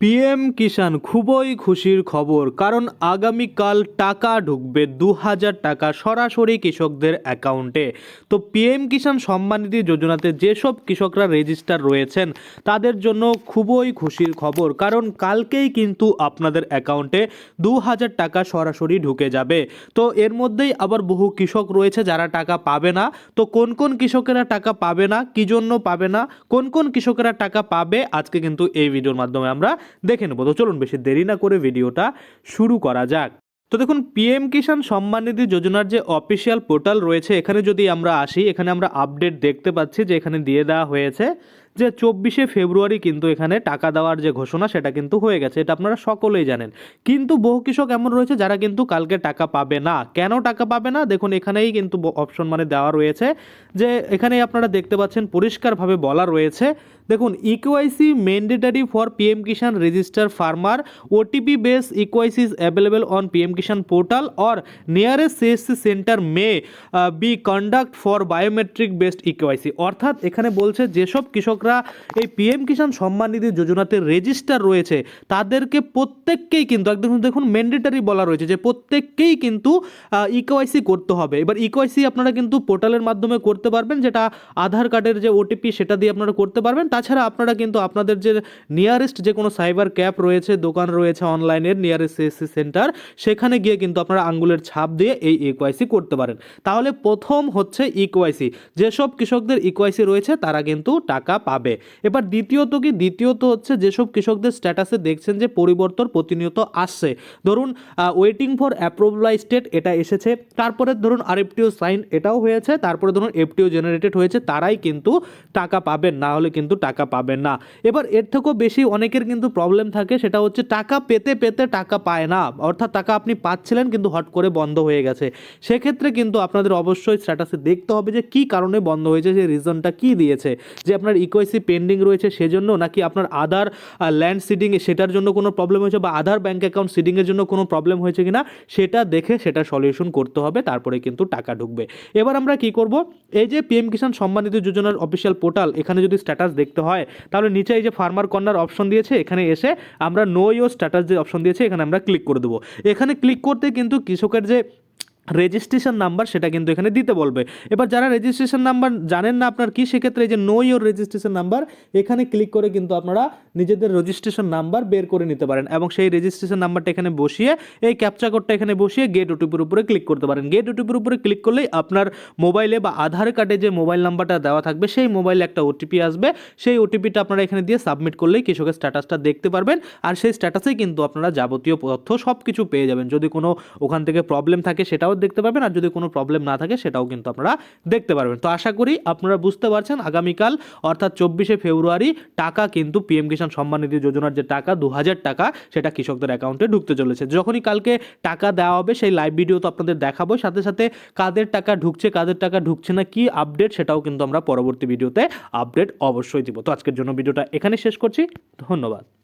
PM কিষাণ খুবই খুশির খবর, কারণ আগামীকাল টাকা ঢুকবে দু হাজার টাকা সরাসরি কৃষকদের অ্যাকাউন্টে। তো পিএম কিষাণ সম্মান নিধি যোজনাতে যেসব কৃষকরা রেজিস্টার রয়েছেন, তাদের জন্য খুবই খুশির খবর, কারণ কালকেই কিন্তু আপনাদের অ্যাকাউন্টে দু হাজার টাকা সরাসরি ঢুকে যাবে। তো এর মধ্যেই আবার বহু কৃষক রয়েছে যারা টাকা পাবে না। তো কোন কোন কৃষকেরা টাকা পাবে না, কি জন্য পাবে না, কোন কোন কৃষকেরা টাকা পাবে, আজকে কিন্তু এই ভিডিওর মাধ্যমে আমরা দেখে নেব। তো চলুন বেশি দেরি না করে ভিডিওটা শুরু করা যাক। তো দেখুন পিএম কিষাণ সম্মান নিধি যোজনার যে অফিসিয়াল পোর্টাল রয়েছে, এখানে যদি আমরা আসি, এখানে আমরা আপডেট দেখতে পাচ্ছি যে এখানে দিয়ে দেওয়া হয়েছে যে চব্বিশে ফেব্রুয়ারি কিন্তু এখানে টাকা দেওয়ার যে ঘোষণা, সেটা কিন্তু হয়ে গেছে। এটা আপনারা সকলেই জানেন। কিন্তু বহু কৃষক এমন রয়েছে যারা কিন্তু কালকে টাকা পাবে না। কেন টাকা পাবে না? দেখুন, এখানেই কিন্তু অপশন মানে দেওয়া রয়েছে যে, এখানেই আপনারা দেখতে পাচ্ছেন, পরিষ্কারভাবে বলা রয়েছে দেখুন eKYC mandatory for PM Kisan register farmer OTP base eKYC is available on PM Kisan portal or nearest CSC centre may be conduct for biometric based eKYC অর্থাৎ এখানে বলছে যেসব কৃষকরা এই পিএম কিষাণ সম্মান নিধি যোজনাতে রেজিস্টার রয়েছে, তাদেরকে প্রত্যেককেই কিন্তু, একদম দেখুন ম্যান্ডেটারি বলা রয়েছে যে প্রত্যেককেই কিন্তু ইকোয়াইসি করতে হবে। এবার ইকোয়াইসি আপনারা কিন্তু পোর্টালের মাধ্যমে করতে পারবেন, যেটা আধার কার্ডের যে ওটিপি সেটা দিয়ে আপনারা করতে পারবেন। তাছাড়া আপনারা কিন্তু আপনাদের যে নিয়ারেস্ট যে কোনো সাইবার ক্যাপ রয়েছে, দোকান রয়েছে অনলাইনের নিয়ারেস্ট সিএসসি সেন্টার সেখানে গিয়ে কিন্তু আপনারা আঙ্গুলের ছাপ দিয়ে এই ইকোয়াইসি করতে পারেন। তাহলে প্রথম হচ্ছে ইকোয়াইসি যেসব কৃষকদের ইকোয়াইসি রয়েছে, তারা কিন্তু টাকা পাবে। এবার দ্বিতীয়ত কি? দ্বিতীয়ত হচ্ছে যেসব কৃষকদের স্ট্যাটাসে দেখছেন যে পরিবর্তন প্রতিনিয়ত আসছে। ধরুন ওয়েটিং ফর অ্যাপ্রুভাল স্টেট এটা এসেছে, তারপরে ধরুন আরএফটিও সাইন এটাও হয়েছে, তারপরে ধরুন এফটিও জেনারেটেড হয়েছে, তারাই কিন্তু টাকা পাবেন। না হলে কিন্তু টাকা পাবেন না। এবার এর থেকেও বেশি অনেকের কিন্তু প্রবলেম থাকে, সেটা হচ্ছে টাকা পেতে পেতে টাকা পায় না। অর্থাৎ টাকা আপনি পাচ্ছিলেন কিন্তু হট করে বন্ধ হয়ে গেছে। সেক্ষেত্রে কিন্তু আপনাদের অবশ্যই স্ট্যাটাসে দেখতে হবে যে কি কারণে বন্ধ হয়েছে, যে রিজনটা কি দিয়েছে। যে আপনার ইকোয়েসি পেন্ডিং রয়েছে সেজন্য নাকি আপনার আধার ল্যান্ড সিডিং সেটার জন্য কোনো প্রবলেম হয়েছে বা আধার ব্যাঙ্ক অ্যাকাউন্ট সিডিংয়ের জন্য কোনো প্রবলেম হয়েছে কিনা, সেটা দেখে সেটা সলিউশন করতে হবে, তারপরে কিন্তু টাকা ঢুকবে। এবার আমরা কি করব? এই যে পিএম কিষাণ সম্মান নিধি যোজনার অফিসিয়াল পোর্টাল এখানে যদি স্ট্যাটাস দেখতে হয়। তাহলে নিচে এই যে ফার্মার কর্নার অপশন দিয়েছে, এখানে এসে আমরা নো ইউর স্ট্যাটাস যে অপশন দিয়েছে, এখানে আমরা ক্লিক করে দেবো। এখানে ক্লিক করতে কিন্তু কৃষকের যে রেজিস্ট্রেশন নাম্বার সেটা কিন্তু এখানে দিতে বলবে। এবার যারা রেজিস্ট্রেশন নাম্বার জানেন না আপনার কি, সেক্ষেত্রে এই যে নো ইয়োর রেজিস্ট্রেশন নাম্বার এখানে ক্লিক করে কিন্তু আপনারা নিজেদের রেজিস্ট্রেশন নাম্বার বের করে নিতে পারেন এবং সেই রেজিস্ট্রেশন নাম্বারটা এখানে বসিয়ে, এই ক্যাপচা কোডটা এখানে বসিয়ে গেট ওটিপির উপরে ক্লিক করতে পারেন। গেট ওটিপির উপরে ক্লিক করলেই আপনার মোবাইলে বা আধার কার্ডে যে মোবাইল নাম্বারটা দেওয়া থাকবে, সেই মোবাইলে একটা ওটিপি আসবে। সেই ওটিপিটা আপনারা এখানে দিয়ে সাবমিট করলেই কৃষকের স্ট্যাটাসটা দেখতে পারবেন আর সেই স্ট্যাটাসেই কিন্তু আপনারা যাবতীয় তথ্য সব কিছু পেয়ে যাবেন। যদি কোনো ওখান থেকে প্রবলেম থাকে সেটাও দেখতে পাবেন আর যদি কোনো প্রবলেম না থাকে সেটাও কিন্তু আপনারা দেখতে পারবেন। তো আশা করি আপনারা বুঝতে পারছেন আগামীকাল অর্থাৎ চব্বিশে ফেব্রুয়ারি টাকা কিন্তু পিএম কিষাণ সম্মান নিধি যোজনার যে টাকা দু হাজার টাকা, সেটা কৃষকদের অ্যাকাউন্টে ঢুকতে চলেছে। যখনই কালকে টাকা দেওয়া হবে সেই লাইভ ভিডিও তো আপনাদের দেখাবো, সাথে সাথে কাদের টাকা ঢুকছে, কাদের টাকা ঢুকছে না, কি আপডেট সেটাও কিন্তু আমরা পরবর্তী ভিডিওতে আপডেট অবশ্যই দিব। তো আজকের জন্য ভিডিওটা এখানে শেষ করছি। ধন্যবাদ।